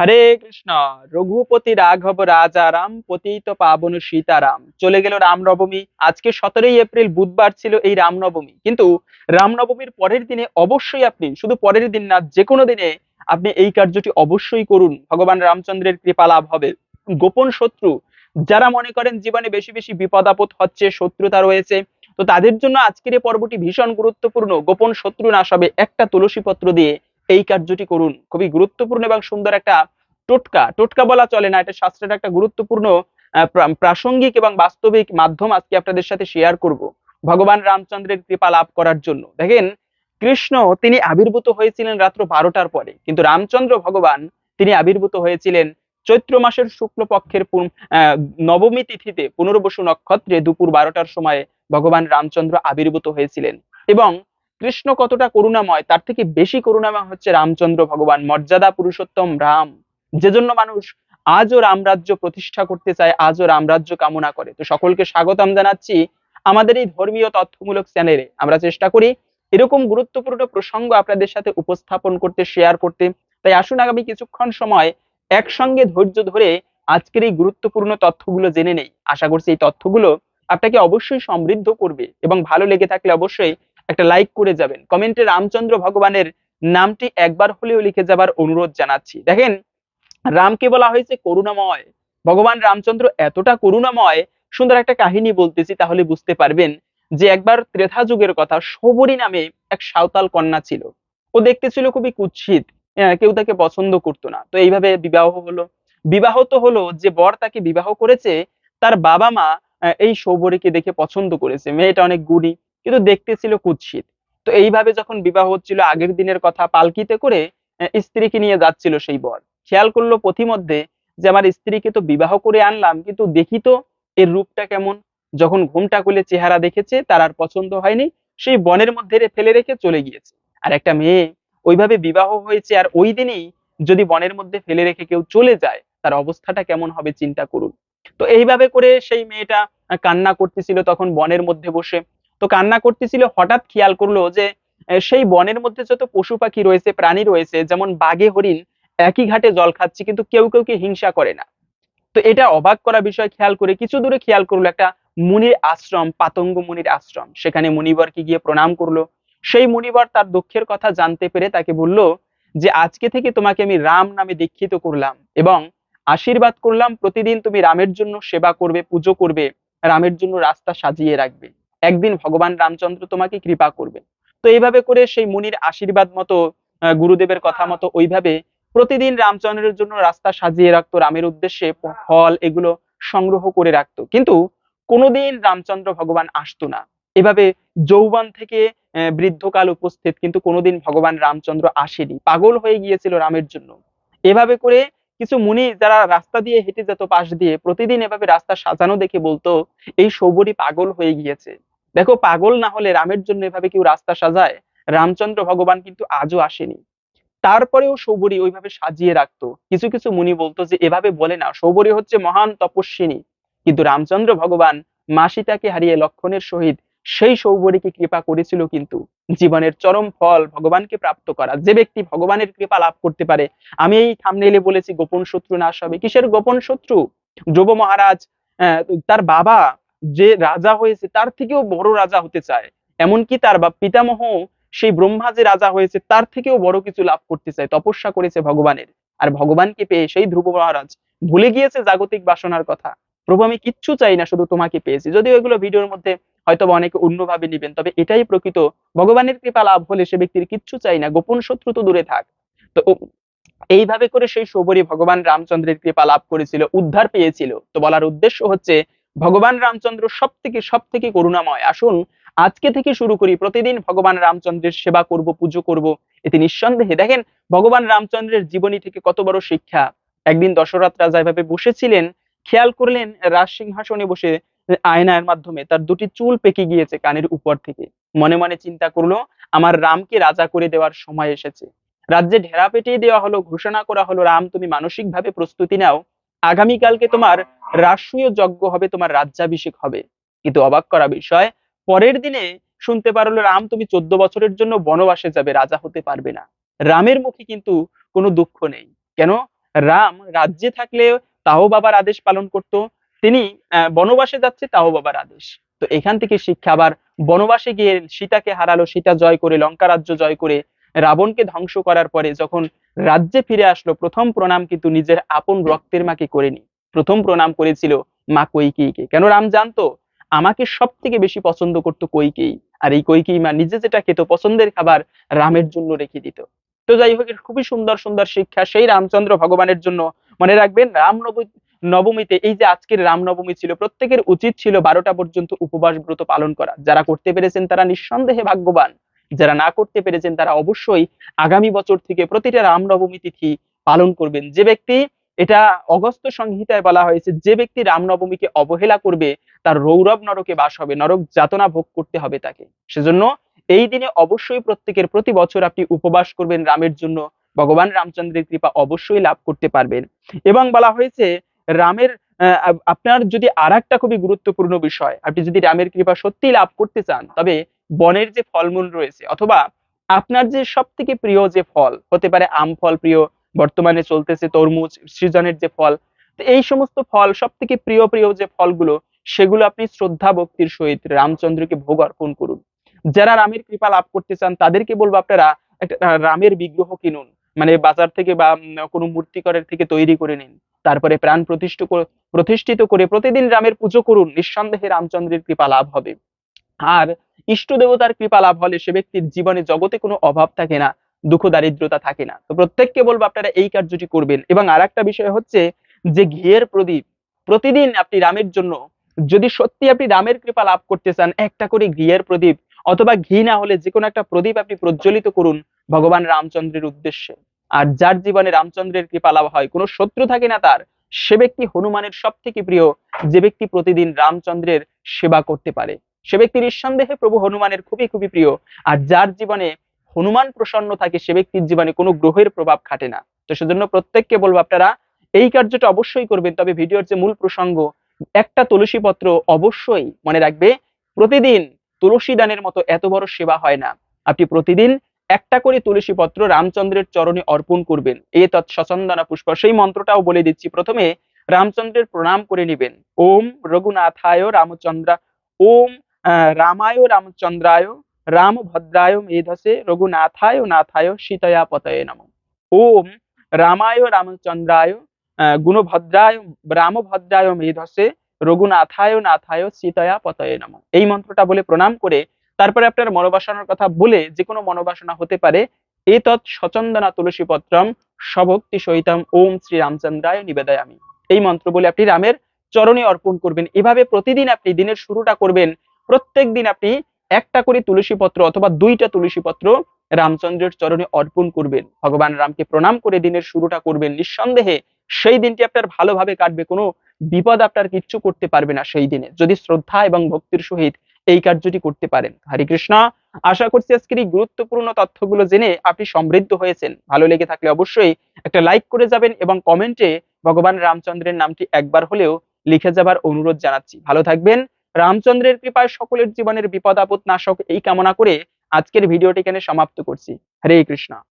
হরে কৃষ্ণ, রঘুপতি রাঘব রাজা রাম পতিত পাবন সীতারাম। চলে গেল রামনবমী। আজকে সতেরোই এপ্রিল, বুধবার ছিল এই রামনবমী। কিন্তু রামনবমীর পরের দিনে অবশ্যই আপনি, শুধু পরের দিন না যে কোনো দিনে আপনি এই কার্যটি অবশ্যই করুন। ভগবান রামচন্দ্রের কৃপা লাভ হবে। গোপন শত্রু, যারা মনে করেন জীবনে বেশি বেশি বিপদ আপদ হচ্ছে, শত্রুতা রয়েছে, তো তাদের জন্য আজকের এই পর্বটি ভীষণ গুরুত্বপূর্ণ। গোপন শত্রু নাশ হবে একটা তুলসী পত্র দিয়ে এই কার্যটি করুন। খুবই গুরুত্বপূর্ণ এবং সুন্দর একটা টোটকা। টোটকা বলা চলে না, এটা শাস্ত্রের একটা গুরুত্বপূর্ণ প্রাসঙ্গিক এবং বাস্তবিক মাধ্যম আজকে আপনাদের সাথে শেয়ার করব। ভগবান রামচন্দ্রের কৃপা লাভ করার জন্য। দেখেন, কৃষ্ণ তিনি আবির্ভূত হয়েছিলেন রাত্র বারোটার পরে, কিন্তু রামচন্দ্র ভগবান তিনি আবির্ভূত হয়েছিলেন চৈত্র মাসের শুক্লপক্ষের নবমী তিথিতে, পুনর্বসু নক্ষত্রে দুপুর বারোটার সময় ভগবান রামচন্দ্র আবির্ভূত হয়েছিলেন। এবং কৃষ্ণ কতটা করুণাময়, তার থেকে বেশি করুণাময় হচ্ছে রামচন্দ্র ভগবান, মর্যাদা পুরুষোত্তম রাম। যে জন্য মানুষ আজও রামরাজ্য প্রতিষ্ঠা করতে চায়, আজও রামরাজ্য কামনা করে। তো সকলকে স্বাগতম জানাচ্ছি আমাদের এই ধর্মীয় তথ্যমূলক চ্যানেলে। আমরা চেষ্টা করি এরকম গুরুত্বপূর্ণ প্রসঙ্গ আপনাদের সাথে উপস্থাপন করতে শেয়ার করতে। তাই আসুন আগামী কিছুক্ষণ সময় একসঙ্গে ধৈর্য ধরে আজকের এই গুরুত্বপূর্ণ তথ্যগুলো জেনে নেই। আশা করছি এই তথ্যগুলো আপনাকে অবশ্যই সমৃদ্ধ করবে এবং ভালো লেগে থাকলে অবশ্যই একটা লাইক করে যাবেন। কমেন্টে রামচন্দ্র ভগবানের নামটি একবার হলেও লিখে যাবার অনুরোধ জানাচ্ছি। দেখেন, রামকে বলা হয়েছে করুণাময়। ভগবান রামচন্দ্র এতটা করুণাময়, সুন্দর একটা কাহিনী বলতেছি, তাহলে বুঝতে পারবেন যে একবার ত্রেধা যুগের কথা সবরী নামে এক সাঁওতাল কন্যা ছিল। ও দেখতে ছিল খুবই কুৎসিত কেউ তাকে পছন্দ করতো না। তো এইভাবে বিবাহ হলো। বিবাহ তো হলো যে বর তাকে বিবাহ করেছে, তার বাবা মা এই সৌবরীকে দেখে পছন্দ করেছে। মেয়েটা অনেক গুণী। কিন্তু দেখতে ছিল কুৎসিত। তো এইভাবে যখন বিবাহ হচ্ছিল, আগের দিনের কথা পালকিতে করে স্ত্রীকে নিয়ে যাচ্ছিল সেই বর। খেয়াল করল পথিমধ্যে যে আমার স্ত্রীকে তো বিবাহ করে আনলাম, কিন্তু দেখি তো এর রূপটা কেমন। যখন ঘুমটা খুলে চেহারা দেখেছে, তার আর পছন্দ হয়নি, সেই বনের মধ্যে ফেলে রেখে চলে গিয়েছে। আর একটা মেয়ে ওইভাবে বিবাহ হয়েছে, আর ওই দিনই যদি বনের মধ্যে ফেলে রেখে কেউ চলে যায়, তার অবস্থাটা কেমন হবে চিন্তা করুন। তো এইভাবে করে সেই মেয়েটা কান্না করতেছিল তখন বনের মধ্যে বসে। তো কান্না করতেছিল, হঠাৎ খেয়াল করল যে সেই বনের মধ্যে যত পশু পাখি রয়েছে, প্রাণী রয়েছে, যেমন বাঘে, হরিণ, একই ঘাটে জল খাচ্ছে, কিন্তু কেউ কেউ কি হিংসা করে না। তো এটা অবাক করা বিষয়, খেয়াল করে কিছু দূরে খেয়াল করল একটা মুনির আশ্রম, পাতঙ্গ মুনির আশ্রম। সেখানে মুনিবরকে গিয়ে প্রণাম করল। সেই মুনিবর তার দুঃখের কথা জানতে পেরে তাকে বলল যে, আজকে থেকে তোমাকে আমি রাম নামে দীক্ষিত করলাম এবং আশীর্বাদ করলাম, প্রতিদিন তুমি রামের জন্য সেবা করবে, পুজো করবে, রামের জন্য রাস্তা সাজিয়ে রাখবে। একদিন ভগবান রামচন্দ্র তোমাকে কৃপা করবে তো এইভাবে করে সেই মুনির আশীর্বাদ মতো গুরুদেবের কথা মতো ওইভাবে প্রতিদিন রামচন্দ্রের জন্য রাস্তা সাজিয়ে রাখতো, রামের উদ্দেশ্যে ফল এগুলো সংগ্রহ করে রাখতো। কিন্তু কোনোদিন রামচন্দ্র ভগবান আসতো না। এভাবে যৌবন থেকে বৃদ্ধকাল উপস্থিত, কিন্তু কোনোদিন ভগবান রামচন্দ্র আসেনি। পাগল হয়ে গিয়েছিল রামের জন্য। এভাবে করে কিছু মুনি যারা রাস্তা দিয়ে হেঁটে যেত, পাশ দিয়ে, প্রতিদিন এভাবে রাস্তা সাজানো দেখে বলতো, এই সৌবরী পাগল হয়ে গিয়েছে। দেখো, পাগল না হলে রামের জন্য এভাবে কেউ রাস্তা সাজায়? রামচন্দ্র ভগবান কিন্তু আজও আসেনি। তারপরেও সৌবরী ওইভাবে সাজিয়ে রাখতো। কিছু কিছু মুনি বলতো যে, এভাবে বলে না সৌবরী হচ্ছে মহান তপস্বিনী। কিন্তু রামচন্দ্র ভগবান মাসিতাকে হারিয়ে লক্ষণের সহিত সেই সৌবরীকে কৃপা করেছিল কিন্তু। জীবনের চরম ফল ভগবানকে প্রাপ্ত করা। যে ব্যক্তি ভগবানের কৃপা লাভ করতে পারে, আমি এই থামনেইলে বলেছি, গোপন শত্রু নাশ হবে। কিসের গোপন শত্রু? যুব মহারাজ তার বাবা যে রাজা হয়েছে, তার থেকেও বড় রাজা হতে চায়। এমনকি তার বা পিতামহ সেই ব্রহ্মা যে রাজা হয়েছে, তার থেকেও বড় কিছু লাভ করতে চায়, তপস্যা করেছে ভগবানের। আর ভগবানকে পেয়ে সেই ধ্রুব মহারাজ ভুলে গিয়েছে জাগতিক বাসনার কথা। প্রভু, আমি কিচ্ছু চাই না, শুধু তোমাকে পেয়েছি। যদিও এগুলো ভিডিওর মধ্যে হয়তো অনেকে অন্যভাবে নিবেন, তবে এটাই প্রকৃত। ভগবানের কৃপা লাভ হলে সে ব্যক্তির কিচ্ছু চাই না, গোপন শত্রু তো দূরে থাক। তো এইভাবে করে সেই সবরী ভগবান রামচন্দ্রের কৃপা লাভ করেছিল, উদ্ধার পেয়েছিল। তো বলার উদ্দেশ্য হচ্ছে ভগবান রামচন্দ্র সব থেকে সব থেকে করুণাময়। আসুন, আজকে থেকে শুরু করি। প্রতিদিন ভগবান রামচন্দ্রের সেবা করব, পুজো করব। এতে নিঃসন্দেহে দেখেন, ভগবান রামচন্দ্রের জীবনী থেকে কত বড় শিক্ষা। একদিন দশরথ রাজা এভাবে বসেছিলেন, খেয়াল করলেন রাজ সিংহাসনে বসে আয়নার মাধ্যমে। তার দুটি চুল পেকে গিয়েছে কানের উপর থেকে। মনে মনে চিন্তা করল, আমার রামকে রাজা করে দেওয়ার সময় এসেছে। রাজ্যে ঢেরা পেটিয়ে দেওয়া হলো, ঘোষণা করা হলো, রাম, তুমি মানসিকভাবে প্রস্তুতি নাও। আগামীকালকে তোমার রাষ্ট্রীয় যজ্ঞ হবে, তোমার রাজ্যাভিষেক হবে। কিন্তু অবাক করা বিষয়, পরের দিনে শুনতে পারল রাম, তুমি চোদ্দ বছরের জন্য বনবাসে যাবে, রাজা হতে পারবে না। রামের মুখে কিন্তু কোনো দুঃখ নেই। কেন? রাম রাজ্যে থাকলে তাও বাবার আদেশ পালন করত, তিনি বনবাসে যাচ্ছে, তাও বাবার আদেশ। তো এখান থেকে শিক্ষা, আবার বনবাসে গিয়ে সীতাকে হারালো, সীতা জয় করে, লঙ্কা রাজ্য জয় করে, রাবণকে ধ্বংস করার পরে যখন রাজ্যে ফিরে আসলো। প্রথম প্রণাম কিন্তু নিজের আপন রক্তের মাকে করেনি। প্রথম প্রণাম করেছিল মা কৈকেয়ীকে। কেন রাম জানতো? আমাকে সব থেকে বেশি পছন্দ করতো কৈকেয়ী। আর এই কৈকেয়ী মা নিজে যেটা খেত, পছন্দের খাবার রামের জন্য রেখে দিত। তো যাই হোক খুবই সুন্দর সুন্দর শিক্ষা সেই রামচন্দ্র ভগবানের জন্য। মনে রাখবেন, রাম নব- নবমীতে এই যে আজকের রামনবমী ছিল, প্রত্যেকের উচিত ছিল বারোটা পর্যন্ত উপবাস ব্রত পালন করা। যারা করতে পেরেছেন তারা নিঃসন্দেহে ভাগ্যবান। যারা না করতে পেরেছেন, তারা অবশ্যই আগামী বছর থেকে প্রতিটা রামনবমী তিথি পালন করবেন। যে ব্যক্তি এটা অগস্ত সংহিতায় বলা হয়েছে, যে ব্যক্তি রামনবমীকে অবহেলা করবে, তার রৌরব নরকে বাস হবে, নরক যাতনা ভোগ করতে হবে তাকে। সেজন্য এই দিনে অবশ্যই প্রত্যেকের প্রতি বছর আপনি উপবাস করবেন, রামের জন্য ভগবান রামচন্দ্রের কৃপা অবশ্যই লাভ করতে পারবেন। এবং বলা হয়েছে, রামের আপনার যদি আর খুবই গুরুত্বপূর্ণ বিষয়, আপনি যদি রামের কৃপা সত্যি লাভ করতে চান, তবে বনের যে ফলমূল রয়েছে অথবা আপনার যে সব থেকে প্রিয় যে ফল, হতে পারে আম ফল প্রিয়, বর্তমানে চলতেছে তরমুজ সিজনের যে ফল, তো এই সমস্ত ফল সব থেকে প্রিয় প্রিয় যে ফলগুলো, সেগুলো আপনি শ্রদ্ধা ভক্তির সহিত রামচন্দ্রকে ভোগ অর্পণ করুন। যারা রামের কৃপা লাভ করতে চান, তাদেরকে বলব আপনারা একটা রামের বিগ্রহ কিনুন। মানে বাজার থেকে বা কোনো মূর্তিকরের থেকে তৈরি করে নিন। তারপরে প্রাণ প্রতিষ্ঠিত প্রতিষ্ঠিত করে প্রতিদিন রামের পুজো করুন। নিঃসন্দেহে রামচন্দ্রের কৃপা লাভ হবে। আর ইষ্ট দেবতার কৃপা লাভ হলে সে ব্যক্তির জীবনে জগতে কোনো অভাব থাকে না, দুঃখ, দারিদ্রতা থাকে না। তো প্রত্যেককে বলব আপনারা এই কার্যটি করবেন। এবং আর একটা বিষয় হচ্ছে যে ঘিয়ের প্রদীপ, প্রতিদিন আপনি রামের জন্য যদি সত্যি আপনি রামের কৃপা লাভ করতে চান, একটা করে ঘিয়ের প্রদীপ অথবা ঘি না হলে যে কোনো একটা প্রদীপ আপনি প্রজ্বলিত করুন ভগবান রামচন্দ্রের উদ্দেশ্যে। আর যার জীবনে রামচন্দ্রের কৃপা লাভ হয়, কোনো শত্রু থাকে না তার, সে ব্যক্তি হনুমানের সব থেকে প্রিয়, যে ব্যক্তি প্রতিদিন রামচন্দ্রের সেবা করতে পারে। সে ব্যক্তি নিঃসন্দেহে প্রভু হনুমানের খুবই খুবই প্রিয়, আর যার জীবনে হনুমান প্রসন্ন থাকে সে ব্যক্তির জীবনে কোনো গ্রহের প্রভাব খাটে না। তো সেজন্য প্রত্যেককে বলব আপনারা, এই কার্যটা অবশ্যই করবেন, তবে ভিডিওর যে মূল প্রসঙ্গ, একটা তুলসী পত্র অবশ্যই মনে রাখবে, প্রতিদিন তুলসী দানের মতো এত বড় সেবা হয় না। আপনি প্রতিদিন একটা করে তুলসী পত্র রামচন্দ্রের চরণে অর্পণ করবেন। এ তৎ সচন্দনা পুষ্প। সেই মন্ত্রটাও বলে দিচ্ছি, প্রথমে রামচন্দ্রের প্রণাম করে নেবেন। ওম রঘুনাথায় রামচন্দ্রা, ওম রামায় রামচন্দ্রায়, রামভদ্রায় মেধসে, রঘুনাথায় নাথায় সীতয়া পতয়ে নম। ওম রামায় রামচন্দ্রায় গুণভদ্রায়, রামভদ্রায় মেধসে, রঘুনাথায় নাথায় সীতয়া পতয়ে নম। এই মন্ত্রটা বলে প্রণাম করে তারপরে আপনার মনোবাসনার কথা বলে যে কোনো মনোবাসনা হতে পারে, এতৎ সচন্দনা তুলসী পত্রম সভক্তি সহিতম ওম শ্রী রামচন্দ্রায় নিবেদয়ামি। এই মন্ত্র বলে আপনি রামের চরণে অর্পণ করবেন। এভাবে প্রতিদিন আপনি দিনের শুরুটা করবেন। প্রত্যেক দিন আপনি একটা করে তুলসী পত্র অথবা দুইটা তুলসী পত্র রামচন্দ্রের চরণে অর্পণ করবেন। ভগবান রামকে প্রণাম করে দিনের শুরুটা করবেন। নিঃসন্দেহে সেই দিনটি আপনার ভালোভাবে কাটবে, কোনো বিপদ আপনার কিচ্ছু করতে পারবে না সেই দিনে। যদি শ্রদ্ধা এবং ভক্তির সহিত এই কার্যটি করতে পারেন। হরে কৃষ্ণ। আশা করছি আজকের এই গুরুত্বপূর্ণ তথ্যগুলো জেনে আপনি সমৃদ্ধ হয়েছেন। ভালো লেগে থাকলে অবশ্যই একটা লাইক করে যাবেন এবং কমেন্টে ভগবান রামচন্দ্রের নামটি একবার হলেও লিখে যাবার অনুরোধ জানাচ্ছি। ভালো থাকবেন। রামচন্দ্রের কৃপায় সকলের জীবনের বিপদ আপদ নাশক এই কামনা করে আজকের ভিডিওটি এখানে সমাপ্ত করছি। হরে কৃষ্ণ।